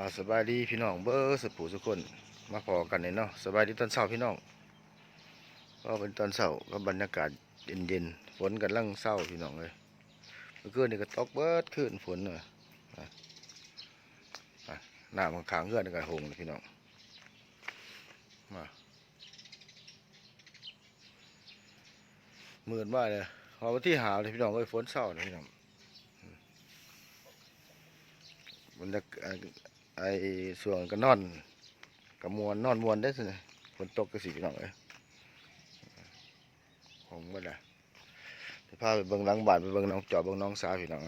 อาสบายดีพี่น้องเบอร์สุดผู้สุกคนมาพอกันเนี่ยเนาะสบายดีตอนเช้าพี่น้องก็เป็นตอนเช้าก็บรรยากาศเย็นๆฝนกำลังเศร้าพี่น้องเลยเมื่อคืนนี่ก็ตกเบิดขึ้นฝนเลยอะอะน้ำข้างเงื่อนนี่ก็หงเลยพี่น้องมาหมื่นว่าเลยพอวันที่หาเลยพี่น้องเอ้ยฝนเศร้าเลยพี่น้องมบรรยากาศ ไอ้ส่วนก็นอนกับมวนนอนมวนได้สิฝนตกก็สิพี่น้องเอ้ยผมก็ได้จะพาไปเบิ่งหลังบ้านไปเบิ่งน้องจอบเบิ่งน้องสาวพี่น้อง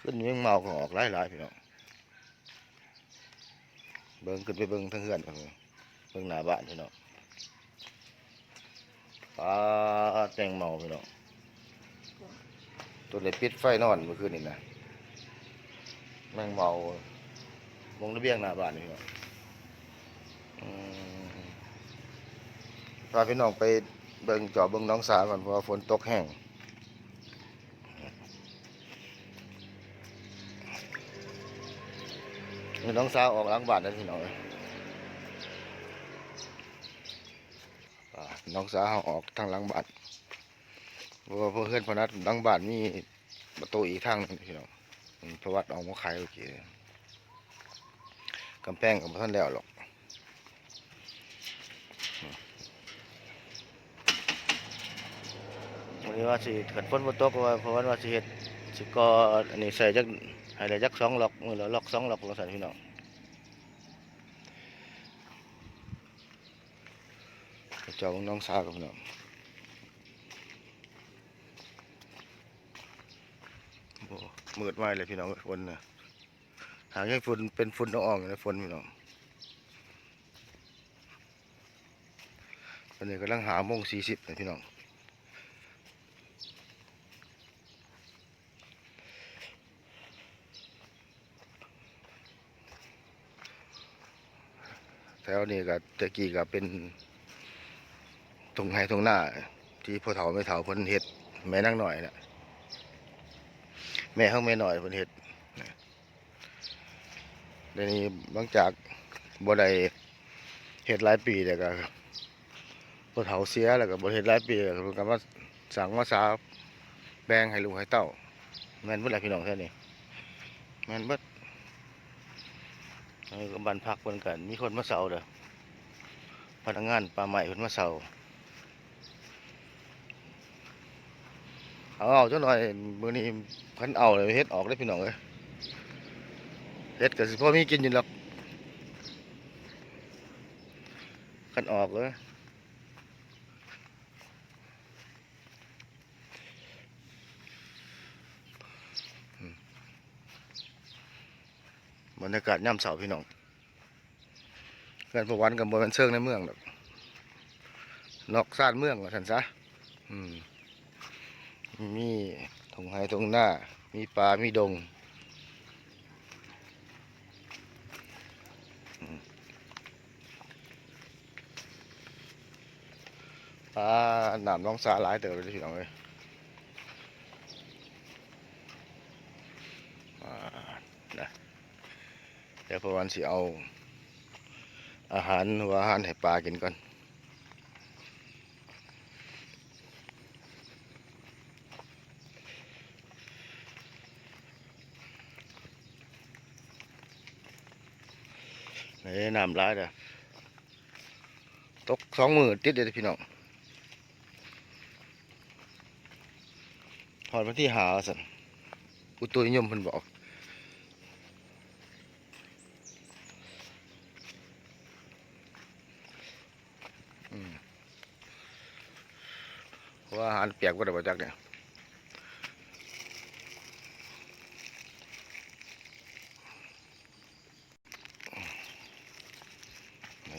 ขึ้นเมงเมาก็ออกหลายหลายๆพี่น้องเบิ่งขึ้นไปเบิ่งทั้งเฮือนเพิ่นเบิ่งหน้าบ้านพี่น้องปลาแตงเมาพี่น้องตัวเลยปิดไฟนอนเมื่อคืนนี่นะ แมงเมามงระเบียงหน้าบ้านนี่ครับพาพี่น้องไปเบิ่งจอบเบิ่งน้องสาวก่อนเพราะฝนตกแห้งน้องสาวออกล้างบ้านแล้วพี่น้องน้องสาวออกทางล้างบ้านเพราะเพื่อนพนัดล้างบ้านมีประตูอีกทางหนึงพี่น้อง พระวัดเอามาขายโอเคกำแพงกับท่านแล้วหรอกมวันนี้ว่าสิขันฝนบนตกว่าเพราะว่าว่าสิเฮ็ดสิก็อันนี้ใส่จักให้ได้จักสองหลอกมือละหลอกสองหลอกเราใส่พี่น้องเจ้าของน้องสาวกับพี่น้อง โอ้ มืดไว้เลยพี่น้องฝนนะหางยังฝุ่นเป็นฝุ่นละอองอยู่นะฝนพี่น้องตอนนี้กำลังหาโมงสี่สิบเลยพี่น้องแถวนี้ก็ตะกี้ก็เป็นตรงไห้ตรงหน้า ที่พ่อเฒ่าไม่เฒ่าเพิ่นเฮ็ดแม่นั่งหน่อยน่ะ แม่เขาแม่หน่อยเพิ่นเฮ็ดเดี๋ยวนี้บางจากบ่ได้เฮ็ดหลายปีแล้วก็บ่เฒ่าเสียแล้วก็บ่เฮ็ดหลายปีแล้วก็เพิ่นก็มาสั่งมาสาแบ่งให้ลูกให้เต้าแม่นเบิดล่ะพี่น้องแท้นี่แม่นเบิดก็บ้านพักเพิ่นกันมีคนมาเซาเด้อพนักงานป่าไม้เพิ่นมาเซา เอาเอาจังหน่อยมือนี้พันเอาเลยเฮ็ดออกได้พี่น้องเอ้ยเฮ็ดก็สิพ่อมีกินอยู่หรอกคันออกเลยบรรยากาศย่ำเสาพี่น้องเพื่อนประวันกับบนเป็นเชิงในเมืองหรอกนอกซ่านเมืองว่านซะ อืม มีทงไฮทงหน้า มีปลา มีดง ปลาหนามน้องสาหลายเติบเลยพี่น้องเลยนะเดี๋ยวพอวันสิเอา อาหารหัวอาหารให้ปลากินก่อน นี่น้ำร้ายเด้อตกสองมือติดเด้อพี่น้องถอดมาที่หาสันอุตุนิยมเพิ่นบอกเพราะว่าอาหารเปียกก็ได้บ่จักเนี่ย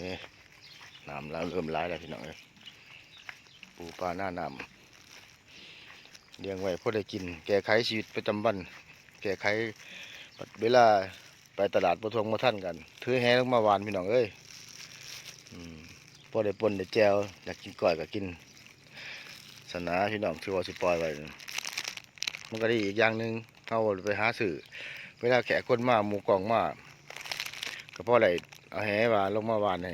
นี่น้ำแล้วเริ่มร้ายแล้วพี่น้องเอ้ยปูปลาหน้าน้ำเลี้ยงไว้เพื่อได้กิน แก้ไขชีวิตประจำวัน แก้ไขเวลาไปตลาดประทวงมาท่านกันถือแหลงมาหวานพี่น้องเอ้ยพอได้ปนได้แจวอยากกินก้อยก็กิน สนาพี่น้องถือว่าสิปล่อยไว้มันก็ได้อีกอย่างหนึ่งเฮาไปหาซื้อเวลาแขกคนมาหมูกองมาก็พอได้เอาแหว่าลงมาวานให้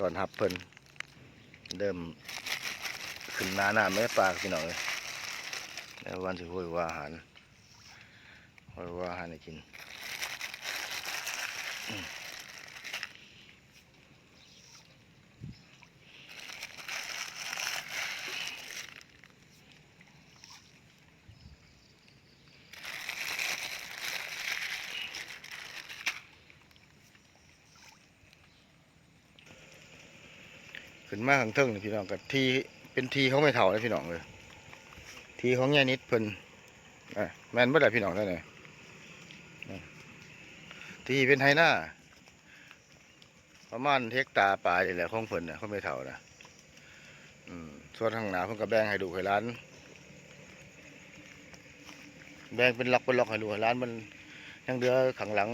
ตอนหับเพิ่นเริ่มขึ้นหน้าหน้าแม่ปากพี่น้องเลยแล้ววันสิห้วยว่าอาหารห้วยว่าอาหารให้กิน ขึ้นมาข้างเทิงนี่พี่น้องกับทีเป็นทีเขาไม่เท่าเลยพี่น้องเลย ทีของแง่นิดเพิ่นอะแม่นบ่ได้พี่น้องได้ไหนทีเป็นไฮหน้าประมาณเฮกตาปลายนี่แหละของเพิ่นน่ะเขาไม่เท่านะอืมส่วนทางหนาเพิ่นก็แบ่งให้ดูให้ร้าน แบ่งเป็นล็อกเป็นล็อกให้ดูให้ร้านมันยังเดือข้างหลัง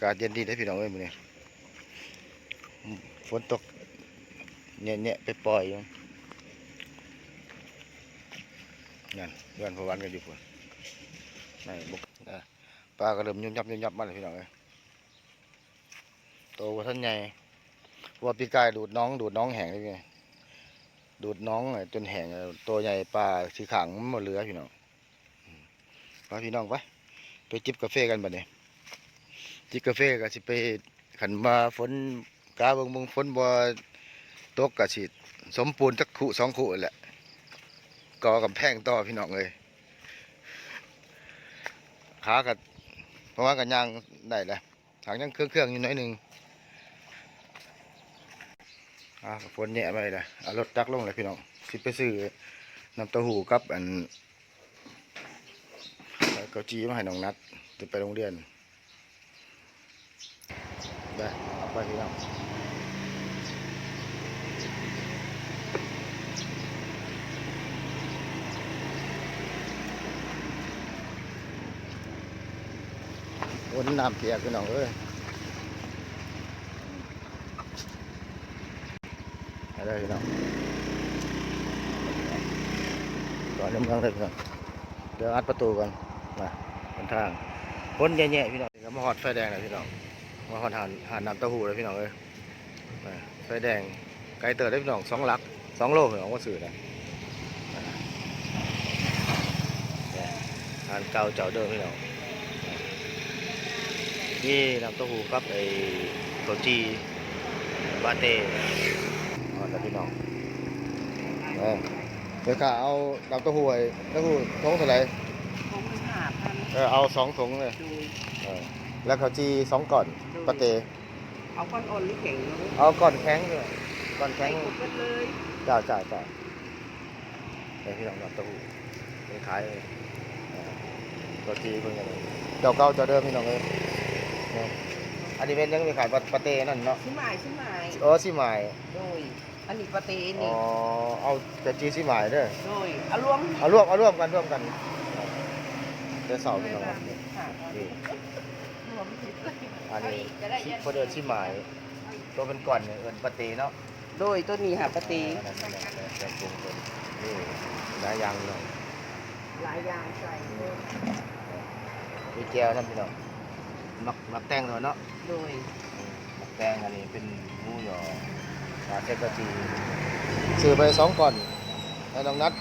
ากาศเย็นดีได้พี่น้องเอ้ยมื้อนี้ฝนตกเนี่ยๆไปปล่อยอยู่นั่นเพื่อนพวันกันอยู่พุ่นนี่บุกปลาก็เริ่มยุ่มยับยุ่มยับมาเลยพี่น้องเอ้ยโตกว่าท่านใหญ่ว่าปีกายดูดน้องดูดน้องแห้งเลยไงดูดน้องจนแห้งตัวใหญ่ปลาสีขางมันหมดเหลือพี่น้องไปพี่น้องไปไปจิบกาแฟกันบัดนี้ จิกาแฟก็สิไปขันมาฝนกาเบิงเบิงฝนบ่ตกก็สิสมปูนจักขุสองขุแหละก่อกำแพงต่อพี่น้องเอ้ยขาก็เพราะว่ากันยางได้แหละทางยังเครื่องๆองอยู่น่อยหนึงอ่าฝนแย่ไปเลยเอารถจักรลงเลยพี่น้องสิไปซื้อน้ำเต้าหู้กับอันเกาจีมาให้น้องนัดจะไปโรงเรียน ได้เอาไปพี่น้องวนน้ำเปียกพี่น้องเอ้ยอาได้พี่น้องก่อนเริ่มทางเลยพี่น้องเดี๋ยวอัดประตูก่อนมาบนทางพ้นแย่ๆพี่น้องก็มาหอดไฟแดงเลยพี่น้อง มาหอนหานหานน้ำเต้าหู้เลยพี่น้องเอ้ยมาไฟแดงไกลเติร์ได้พี่น้องสองหลักสองโลพี่น้องว่าสื่อนะอ่าเนี่ยหานเก่าเจ้าเดิมพี่น้องนี่น้ำเต้าหู้กับไอ้โกจีบาเต้เอาละพี่น้องเออเดี๋ยวข้าเอาน้ำเต้าหู้ไอ้เต้าหู้ทงเท่าไหร่ของมันหาพันเออเอาสองถุงเลยดูเออ แล้วข้าวจีสองก่อนปาเต้เอาก้อนอ่อนหรือแข็งเลยเอาก่อนแข็งด้วยก่อนแข็ใส่งหมดกันเลยจ้าจ้าจ้าไอ้พี่น้องรับเต้าหู้ไปขายเลยตัวทีเพิ่งกันเลยเจ้าเก่าเจ้าเดิมพี่น้องเลยเนี่ยอันนี้เป็นยังมีขายปาปาเต้นั่นเนาะชิมายชิมายเออสิหมายโดยอันนี้ปลาเตอ๋นี่อเอาแต่จีสิหมายเด้อโดยเอารวมเอาร่วมเอาร่วมกันร่วมกันเดี๋ยวเสาร์พี่น้องครับนี่ อันนี้จะได้ชิพอเดินสิหมาย ตัวเป็นก่อนเนี่ยเอินปาเต้เนาะโดยตัวนี้ค่ะปลาเตอ่านั่นนั่นนั่นแต่ปรุงเป็นนี่นายางเนาะหลายอย่างใส่มีแก้วนั่นพี่น้องมักมักแตงหน่อยเนาะโดยมักแตงอันนี้เป็นหมูหยอปลาเซกจีซื้อไปสองก่อนให้น้องนัด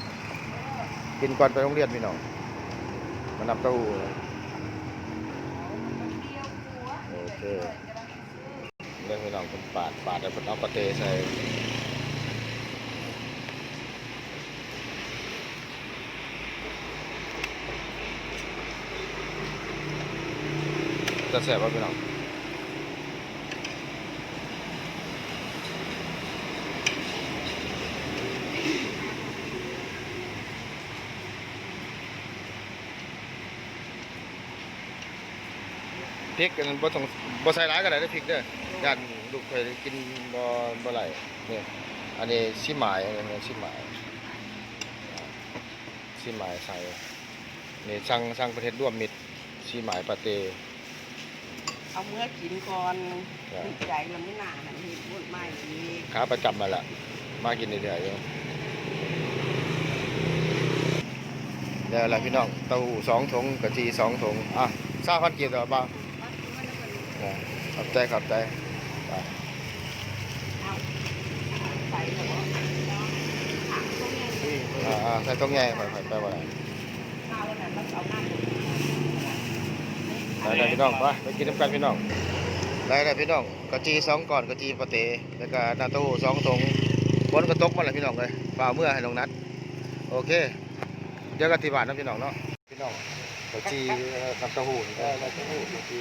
กินก่อนไปโรงเรียนพี่น้องมานับเต้าหู้ เลยโอเรื่องพี่น้องคนปาดปาดแล้วเป็นเอาปาเตใส่จะแสบป่ะพี่น้อง พริกอันนั้นบ่ต้องบ่ใส่ร้ายก็ได้เด้อพริกเด้อย่านลูกเคยกินบ่บ่ไหลนี่อันนี้ชิหมายอันนี้ชิหมายชิหมายใส่นี่สั่งสั่งประเทศร่วมมิตรชิหมายปาเต้เอาเมื่อกินก่อนติดใจแล้วไม่นานหันเห็นบนไม้อีกขาประจำมาละมากินเรื่อยๆอยู่เดี๋ยวอะไรพี่น้องเต้าหู้สองถุงกะทิสองถุงอะทราบพันกีบต่อบ้างอะ ขอบใจขอบใจไปเอาใส่ต้อ่าใส่ต้มแง่ไปไปไปไปไปได้พี่น้องไปไปกินน้ำกันพี่น้องได้ได้พี่น้องกะจีสองก่อนกะจีปะเตแล้วก็น้ำเต้าหู้สองถงฝนก็ตกมาแล้วพี่น้องเลยฝ่าเมื่อให้น้องนัด โอเคเดี๋ยวกันที่บ้านนะพี่น้องเนาะพี่น้องกะจีน้ำเต้าหู้นี่ได้น้ำเต้าหู้กะจี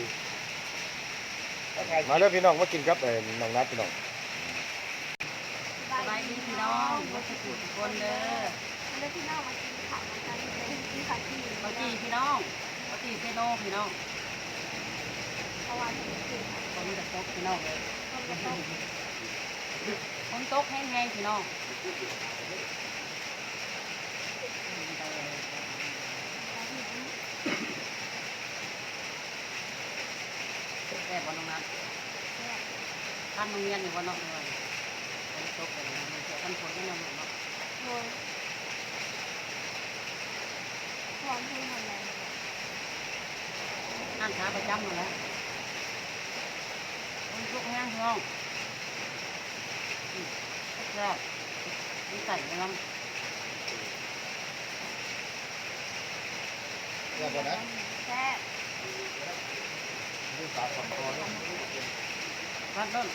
มาเด้อพี่น้องมากินกับเอ่อน้องนัดพี่น้องสบายดีพี่น้องมาสุขุทุกคนเด้อแล้วพี่น้องมากินข้าวกันเลยกินข้าวที่ปกติพี่น้องปกติเซโนพี่น้องเพราะว่าถึงกินคนจะตกพี่น้องเลยคนก็ต้องคนตกแห้งๆพี่น้องแอบ วันน้องนัดท่านโรงเรียนอยู่วันน้อกด้วยคนตกเลยมันเสียกันผลไม่นอนเนาะโดยความพูดอะไรอ่านขาประจำหมดแล้วคนตกแห้งพี่น้องแซ่บนี่ใส่ไปน้ำเดี๋ยวก่ะแซ่บ นี่สาสองตัวเนาะพัดต้น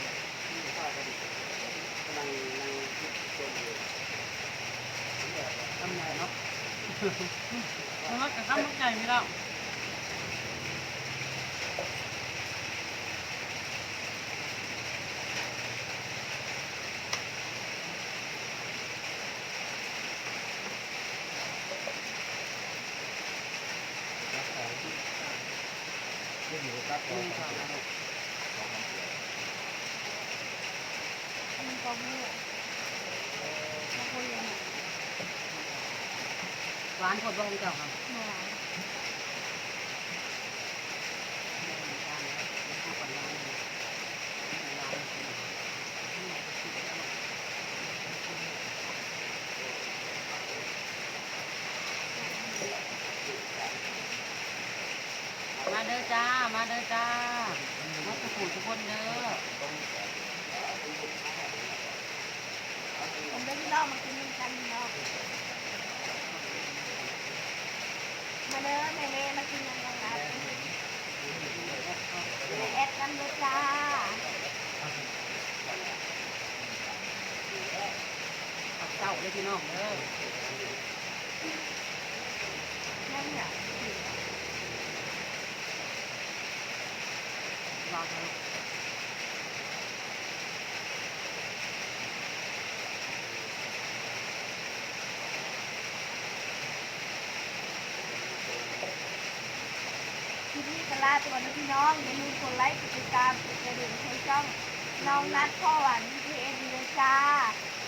ทำใหญ่เนาะมันก็ทำมันใหญ่ไม่ได้ นี่อยู่กับอืมค่ะมันก็พูดมาคุยกันหวานผดบ้องเจ้าค่ะ เมื่อไหร่ มาเด้อจ้า มา เด้อจ้ามาสุขุทุกคนเด้อผมได้พี่น้องมากินกันพี่น้องมาเด้อแม่เล่มากินกันยังไงแอดกันเลยจ้าขับเจ้าเลยพี่น้องเด้อ นั่นเนี่ย รอเถอะคลิปนี้ก็ลาตัวนี้พี่น้อง อย่าลืมกดไลค์กดติดตามกดกระดิ่งให้ช่องน้องนัดพ่อหวานพีเอ็นเลยจ้า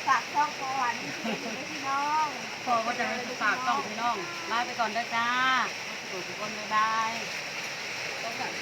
ฝากช่องพ่อหวานพีเอ็นด้วยพี่น้องพอว่าจะให้ฝากต้องพี่น้องลาไปก่อนด้อจ้าทุกคนบ๊ายบาย